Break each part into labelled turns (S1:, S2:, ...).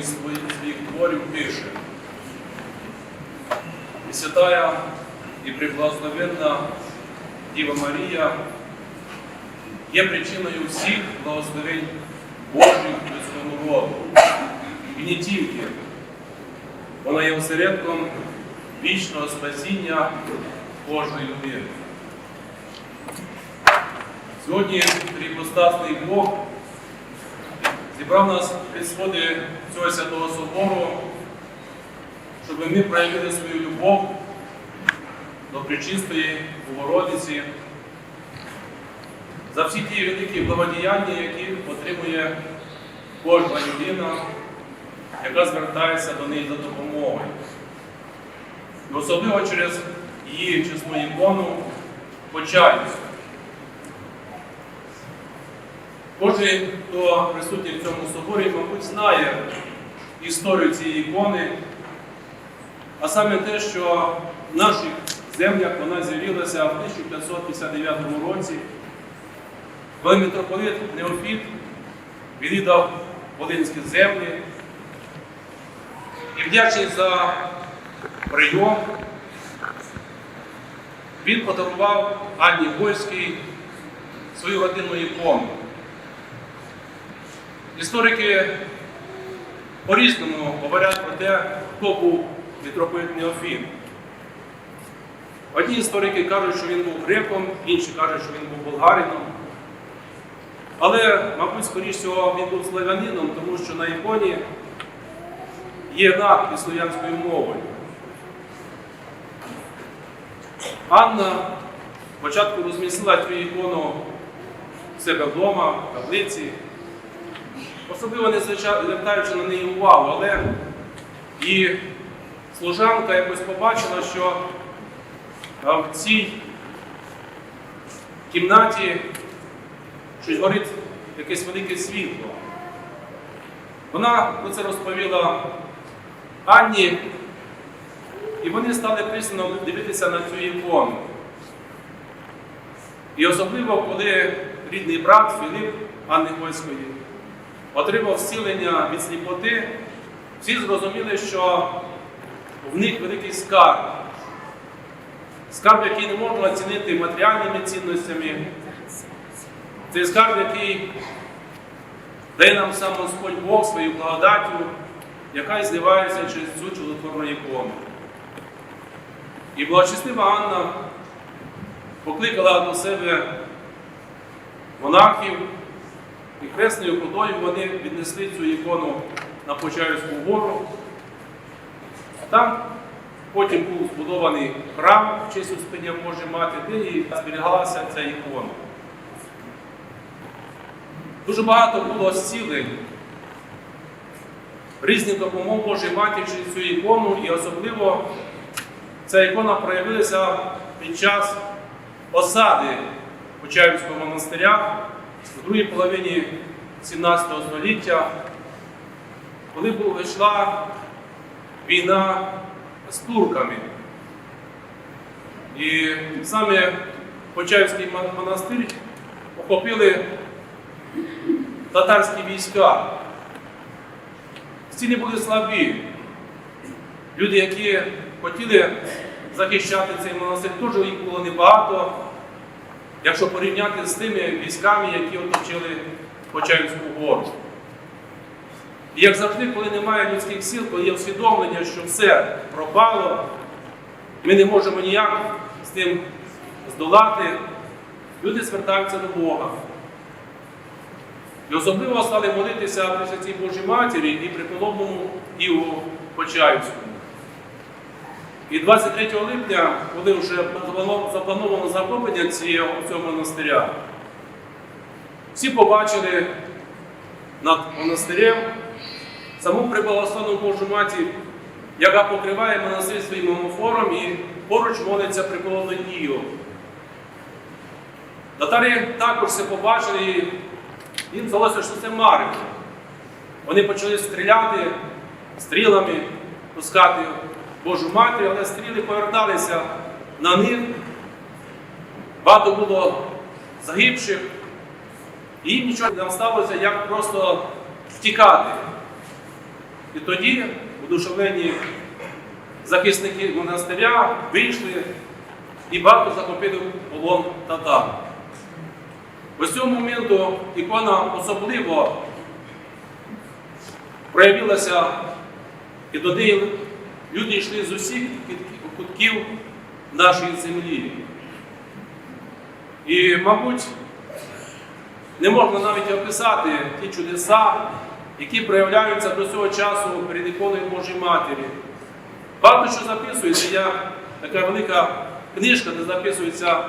S1: із своїх творів пише. І святая і приблагословенна Діва Марія є причиною всіх благословень Божих людському роду. І не тільки. Вона є осередком вічного спасіння кожної людини. Сьогодні трипостасний Бог зібрав нас під сходи цього святого собору, щоб ми проявили свою любов до Пречистої Богородиці за всі ті великі благодіяння, які отримує кожна людина, яка звертається до неї за допомогою. І особливо через її чесну ікону почаюся. Кожен, хто присутній в цьому соборі, мабуть, знає історію цієї ікони, а саме те, що в наших землях вона з'явилася в 1559 році, коли митрополит Неофіт відвідав Волинські землі і вдячний за прийом, він подарував Анні Гольській свою родинну ікону. Історики по-різному говорять про те, хто був митрополит Неофін. Одні історики кажуть, що він був греком, інші кажуть, що він був болгарином. Але, мабуть, скоріш всього, він був славянином, тому що на іконі є надпис слов'янською мовою. Анна спочатку розмістила цю ікону в себе вдома, в таблиці, особливо не звертаючи на неї увагу, але і служанка якось побачила, що в цій кімнаті щось горить якесь велике світло. Вона про це розповіла Анні, і вони стали пристально дивитися на цю ікону. І особливо, коли рідний брат Філіп Анни Гойської отримав зцілення від сліпоти, всі зрозуміли, що в них великий скарб. Скарб, який не можна оцінити матеріальними цінностями. Це скарб, який дає нам сам Господь Бог своєю благодаттю, яка і зливається через цю чудотворну ікону. І благочестива Анна покликала до себе монахів, і хресною ходою вони віднесли цю ікону на Почаївську гору. Там потім був збудований храм в честь Успення Божої Мати, де і зберігалася ця ікона. Дуже багато було зцілень, різних допомог Божої Матері через цю ікону, і особливо ця ікона проявилася під час осади Почаївського монастиря у другій половині 17 століття, коли йшла війна з турками. І саме Почаївський монастир охопили татарські війська. Стіни були слабі. Люди, які хотіли захищати цей монастир, теж їх було небагато, якщо порівняти з тими військами, які оточили Почаївську гору. І як завжди, коли немає людських сил, коли є усвідомлення, що все пропало, ми не можемо ніяк з тим здолати, люди звертаються до Бога. І особливо стали молитися при Святій Божій Матері і при Половному і у Почаївському. І 23 липня, коли вже заплановано захоплення цього монастиря, всі побачили над монастирем саму приблагословну Божу Матір, яка покриває монастир своїм омофором і поруч молиться приколону Дію. Татари також це побачили, і їм здалося, що це марево. Вони почали стріляти стрілами, пускати Божу Матір, але стріли поверталися на них. Багато було загибших, і їм нічого не сталося, як просто втікати. І тоді удушевлені захисники монастиря вийшли і багато захопили полон татар. Ось цього моменту ікона особливо проявилася, і до люди йшли з усіх кутків нашої землі. І, мабуть, не можна навіть описати ті чудеса, які проявляються до цього часу перед іконою Божої Матері. Багато що записується, я така велика книжка, де записуються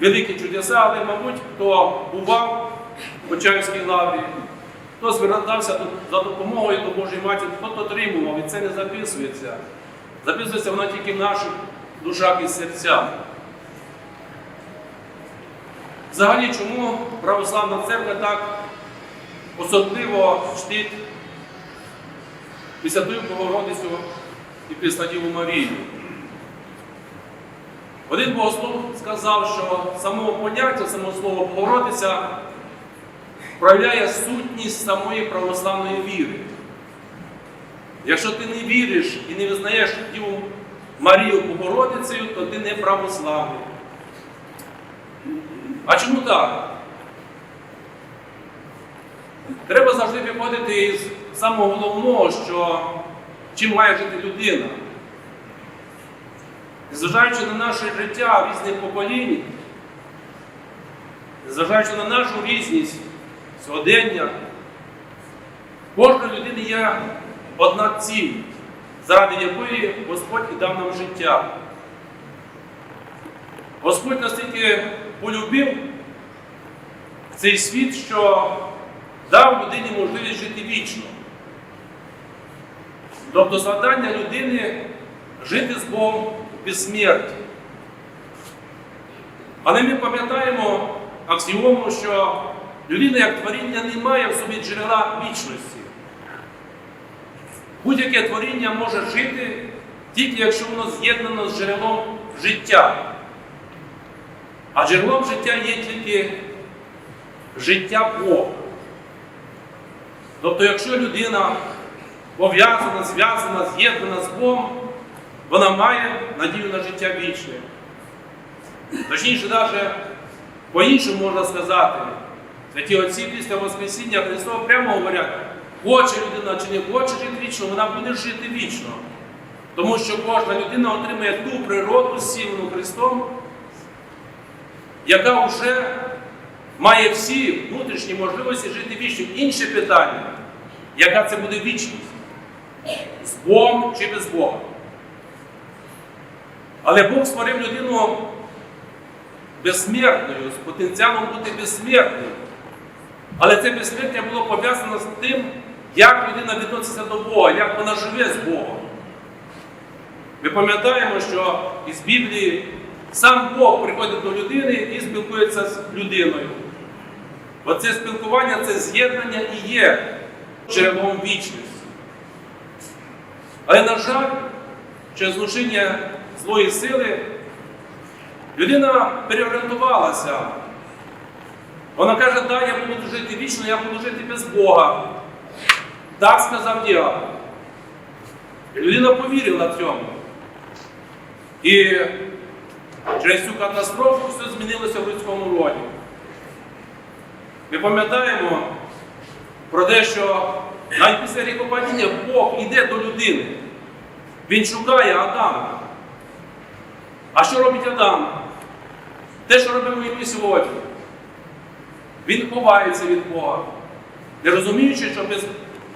S1: великі чудеса, але, мабуть, хто бував в Почаївській лаврі, хто звертався до- за допомогою до Божої Матері, хто отримував, і це не записується. Записується воно тільки в наших душах і серцях. Взагалі, чому православна церква так особливо чтить Пресвятую Богородицю і Пресвятіву Марію? Один богослов сказав, що самого поняття, самого слова Богородиця проявляє сутність самої православної віри. Якщо ти не віриш і не визнаєш Діву Марію Богородицею, то ти не православний. А чому так? Треба завжди виходити із самого головного, що чим має жити людина. Зважаючи на наше життя різних поколінь, зважаючи на нашу різність сьогодення, кожної людини є одна ціль, заради якої Господь і дав нам життя. Господь настільки полюбив цей світ, що дав людині можливість жити вічно. Тобто завдання людини жити з Богом без смерті. Але ми пам'ятаємо аксіому, що людина як творіння не має в собі джерела вічності. Будь-яке творіння може жити тільки якщо воно з'єднано з джерелом життя. А джерелом життя є тільки життя Бога. Тобто, якщо людина пов'язана, зв'язана, з'єднана з Богом, вона має надію на життя вічне. Точніше, навіть по-іншому можна сказати, святі отці після Воскресіння Христова прямо говорять, хоче людина чи не хоче жити вічно, вона буде жити вічно. Тому що кожна людина отримує ту природу, сілену Христом, яка вже має всі внутрішні можливості жити вічно. Інше питання, яка це буде вічність? З Богом чи без Бога? Але Бог створив людину безсмертною, з потенціалом бути безсмертною. Але це безсмертя було пов'язано з тим, як людина відноситься до Бога, як вона живе з Богом. Ми пам'ятаємо, що із Біблії сам Бог приходить до людини і спілкується з людиною. Оце спілкування, це з'єднання і є джерелом вічності. Але, на жаль, через знушення злої сили людина переорієнтувалася. Вона каже, да, я буду жити вічно, я буду жити без Бога. Так сказав діабол. Людина повірила цьому. І через цю катастрофу все змінилося в людському роді. Ми пам'ятаємо про те, що навіть після гріхопадіння Бог йде до людини. Він шукає Адама. А що робить Адам? Те, що робимо і ми сьогодні. Він ховається від Бога. Не розуміючи, що без,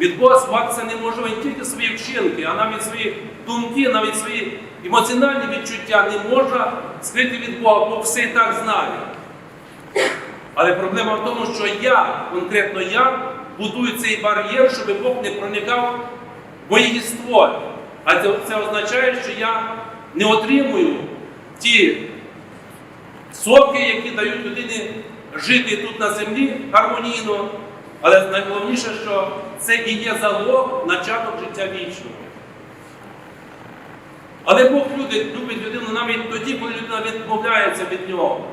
S1: від Бога сховатися не тільки свої вчинки, а навіть свої думки, навіть свої емоціональні відчуття не можна скрити від Бога, бо все і так знає. Але проблема в тому, що я, конкретно я, будую цей бар'єр, щоб Бог не проникав в моє єство. А це, це означає, що я не отримую ті соки, які дають людині жити тут на землі гармонійно. Але найголовніше, що це і є залог начаток життя вічного. Але Бог любить, любить людину навіть тоді, коли людина відмовляється від нього.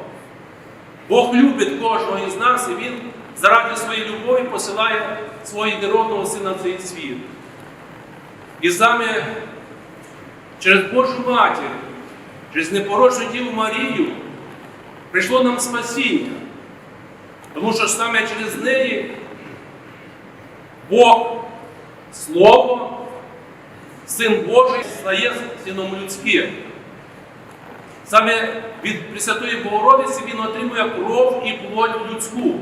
S1: Бог любить кожного із нас, і Він заради своєї любові посилає свого єдинородного сина в цей світ. І саме через Божу матір, через непорочну Діву Марію прийшло нам спасіння. Тому що саме через неї Бог, Слово, Син Божий стає сином людським. Саме від Пресвятої Богородиці Він отримує кров і плоть людську.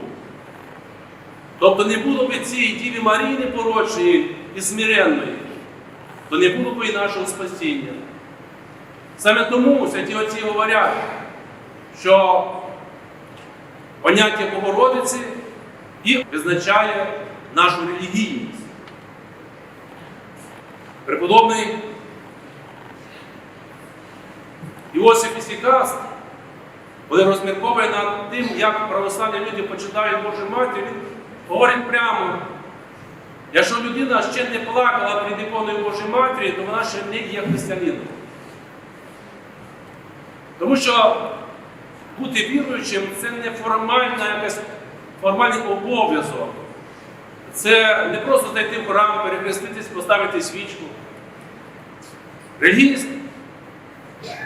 S1: Тобто не було б цієї Діві Марії непорочної і смиренної, то не було б і нашого спасіння. Саме тому святі отці говорять, що поняття Богородиці і визначає нашу релігійність. Преподобний Іосиф Ісікаст, коли розмірковує над тим, як православні люди почитають Божу Матір, він говорить прямо, якщо людина ще не плакала перед іконою Божої Матері, то вона ще не є християнином. Тому що бути віруючим це не формальна якась формальний обов'язок. Це не просто зайти в храм, перехреститись, поставити свічку. Релігість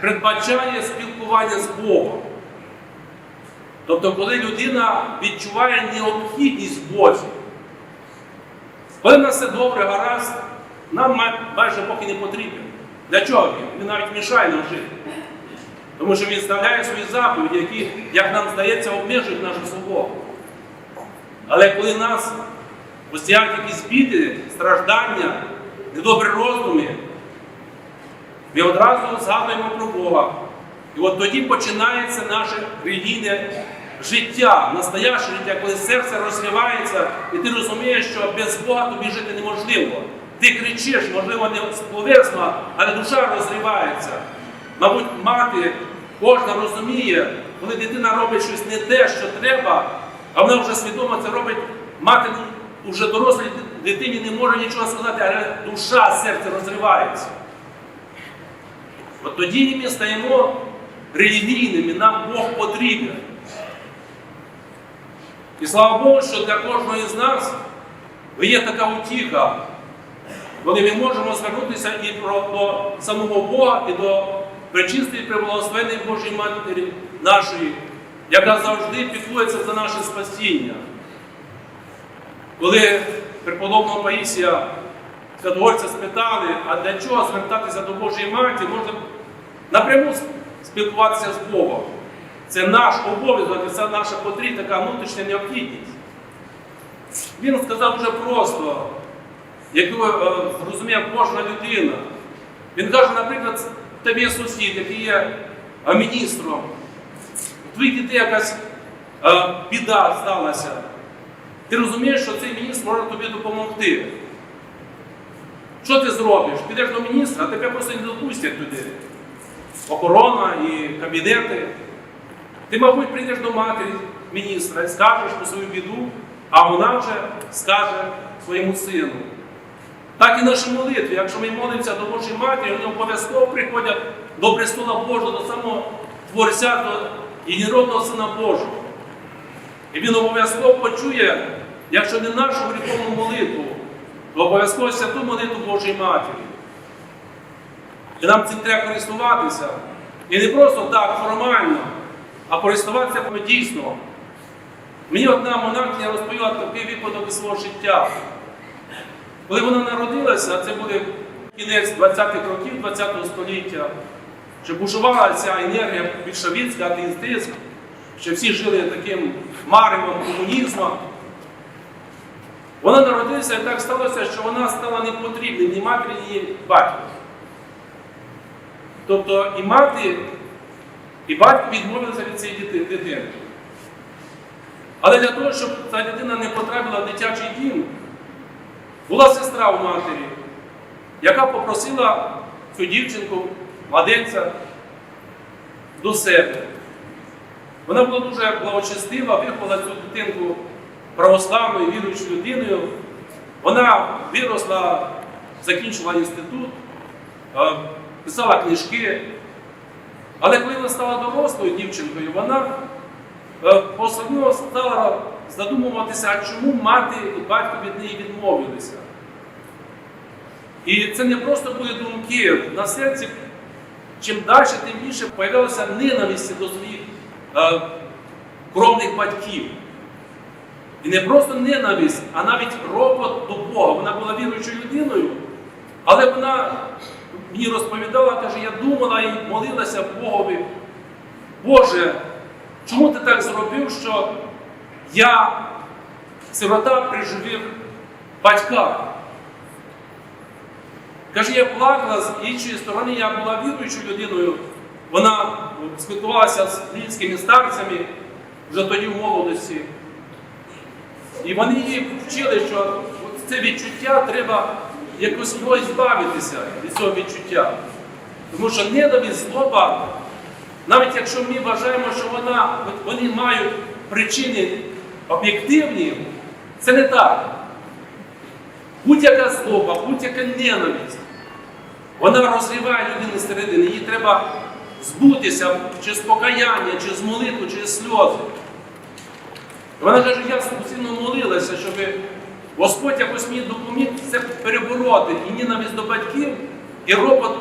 S1: передбачає спілкування з Богом. Тобто, коли людина відчуває необхідність Бозі, коли в нас все добре, гаразд, нам май- майже поки не потрібен. Для чого він? Він навіть мішає нам жити. Тому що він вставляє свої заповіді, які, як нам здається, обмежують нашу свободу. Але коли нас постійно якісь біди, страждання, недобрі роздуми, ми одразу згадуємо про Бога. І от тоді починається наше релігійне життя, настояще життя, коли серце розкривається, і ти розумієш, що без Бога тобі жити неможливо. Ти кричиш, можливо, не словесно, але душа розривається. Мабуть, мати кожна розуміє, коли дитина робить щось не те, що треба, а вона вже свідомо це робить, мати вже дорослій дитині не може нічого сказати, але душа, серце розривається. От тоді ми стаємо релігійними, нам Бог потрібен. І слава Богу, що для кожного з нас є така утіха, коли ми можемо звернутися і до самого Бога, і до пречистої преблагословенної Божої Матері нашої, яка завжди піклується за наше спасіння. Коли преподобного Паїсія Святогорця спитали, а для чого звертатися до Божої Матері, можна напряму спілкуватися з Богом. Це наш обов'язок, це наша потрібна така внутрішня необхідність. Він сказав дуже просто, яку е, зрозуміє кожна людина. Він каже, наприклад, тебе є сусід, який є міністром, у твоїх дітей якась біда сталася. Ти розумієш, що цей міністр може тобі допомогти. Що ти зробиш? Підеш до міністра, а тебе просто не допустять туди. Охорона і кабінети. Ти, мабуть, прийдеш до матері міністра і скажеш про свою біду, а вона вже скаже своєму сину. Так і наші молитви. Якщо ми молимося до Божої Матері, вони обов'язково приходять до престола Божого, до самого Творця, до єдинородного Сина Божого. І він обов'язково почує, якщо не нашу гріховну молитву, то обов'язково святу молитву Божої Матері. І нам цим треба користуватися. І не просто так формально, а користуватися дійсно. Мені одна монахиня розповіла такий випадок із свого життя. Коли вона народилася, це буде кінець 20-х років 20 століття, що бушувала ця енергія більшовицька, атеїстизм, що всі жили таким маревом комунізму. Вона народилася і так сталося, що вона стала непотрібним ні матері, ні батьку. Тобто і мати, і батько відмовилися від цієї дитини. Але для того, щоб ця дитина не потрапила в дитячий дім, була сестра у матері, яка попросила цю дівчинку, младенця, до себе. Вона була дуже благочестива, виховала цю дитинку православною, віруючою людиною. Вона виросла, закінчила інститут, е, писала книжки. Але коли вона стала дорослою дівчинкою, вона е, по-особливо стала задумуватися, а чому мати і батько від неї відмовилися. І це не просто були думки на серці. Чим далі, тим більше появилася ненависть до своїх е, кровних батьків. І не просто ненависть, а навіть ропот до Бога. Вона була віруючою людиною, але вона мені розповідала, каже, я думала і молилася Богові. Боже, чому ти так зробив, що я сирота при живих батьках? Каже, я плакала з іншої сторони, я була віруючою людиною. Вона спілкувалася з львівськими старцями вже тоді в молодості. І вони її вчили, що це відчуття треба якось його збавитися від цього відчуття. Тому що ненависть, злоба, навіть якщо ми вважаємо, що вона, вони мають причини об'єктивні, це не так. Будь-яка злоба, будь-яка ненависть, вона розриває людину зсередини. Їй треба збутися через покаяння, через молитву, через сльози. Вона каже, я сильно молилася, щоб Господь якось мені допоміг це перебороти і ненависть до батьків, і ропот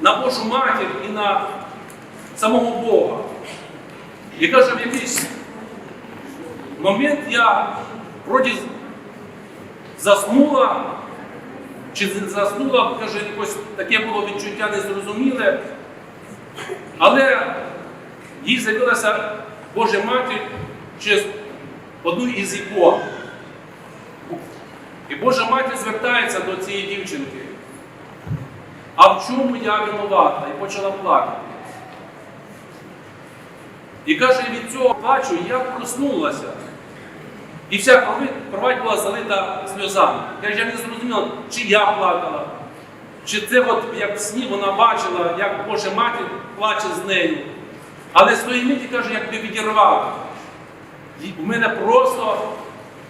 S1: на Божу матір і на самого Бога. І каже, в якийсь момент я вроді заснула, чи заснула, каже, якось таке було відчуття незрозуміле. Але їй з'явилася Божа матір через одну із ікон. І Божа матір звертається до цієї дівчинки. А в чому я винувата? І почала плакати. І каже, від цього плачу я проснулася. І вся кровать була залита сльозами. Каже, я не зрозуміла, чи я плакала, чи це от як в сні вона бачила, як Божа матір плаче з нею. Але з тої миті, каже, якби відірвав. І У мене просто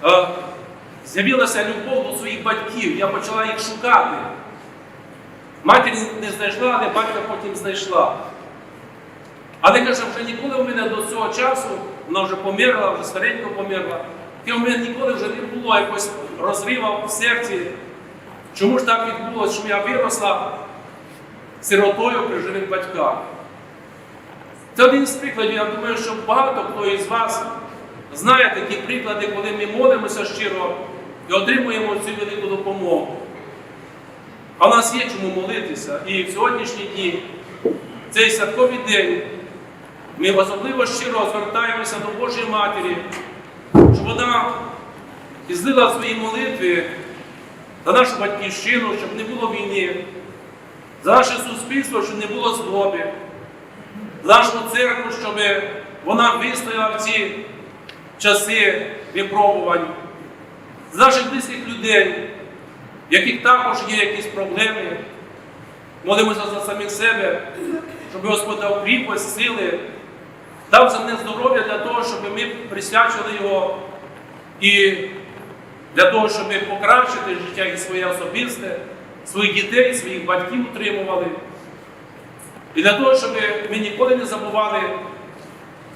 S1: е, з'явилася любов до своїх батьків. Я почала їх шукати. Матір не знайшла, але батька потім знайшла. Але каже, вже ніколи в мене до цього часу, вона вже померла, вже старенько померла. І в мене ніколи вже не було якось розрива в серці. Чому ж так відбулося, що я виросла сиротою при живих батьках? Це один з прикладів. Я думаю, що багато хто із вас знає такі приклади, коли ми молимося щиро і отримуємо цю велику допомогу. А в нас є чому молитися. І в сьогоднішні дні, цей святковий день, ми особливо щиро звертаємося до Божої Матері, вона ізлила свої молитви за нашу батьківщину, щоб не було війни, за наше суспільство, щоб не було злоби, за нашу церкву, щоб вона вистояла в ці часи випробувань, за наших близьких людей, в яких також є якісь проблеми. Молимося за самих себе, щоб Господь дав кріпость, сили, дав за земне здоров'я для того, щоб ми присвячили його і для того, щоб покращити життя і своє особисте, своїх дітей, своїх батьків утримували. І для того, щоб ми ніколи не забували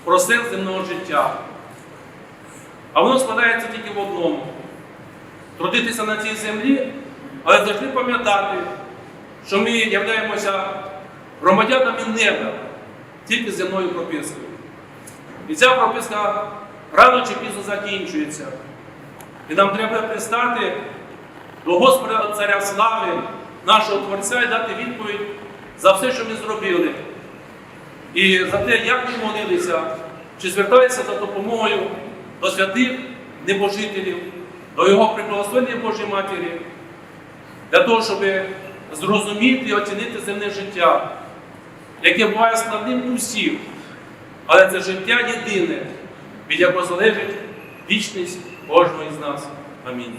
S1: про сенс земного життя. А воно складається тільки в одному трудитися на цій землі, але завжди пам'ятати, що ми являємося громадянами неба тільки земною пропискою. І ця прописка рано чи пізно закінчується. І нам треба пристати до Господа Царя Слави, нашого Творця, і дати відповідь за все, що ми зробили. І за те, як ми молилися, чи зверталися за допомогою до святих небожителів, до Його приблагословення Божої Матері, для того, щоб зрозуміти і оцінити земне життя, яке буває складним у всіх, але це життя єдине, від якого залежить вічність кожного із нас. Амінь.